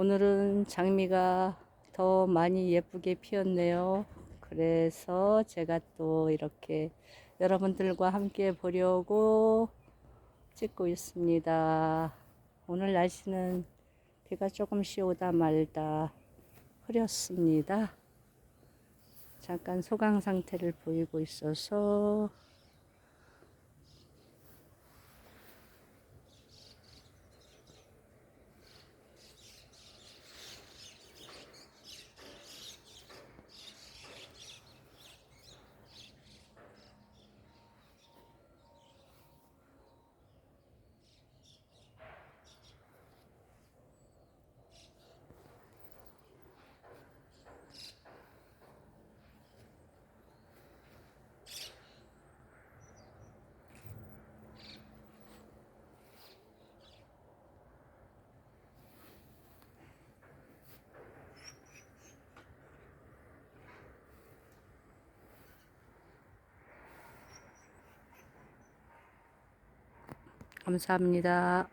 오늘은 장미가 더 많이 예쁘게 피었네요. 그래서 제가 또 이렇게 여러분들과 함께 보려고 찍고 있습니다. 오늘 날씨는 비가 조금씩 오다 말다 흐렸습니다. 잠깐 소강 상태를 보이고 있어서 감사합니다.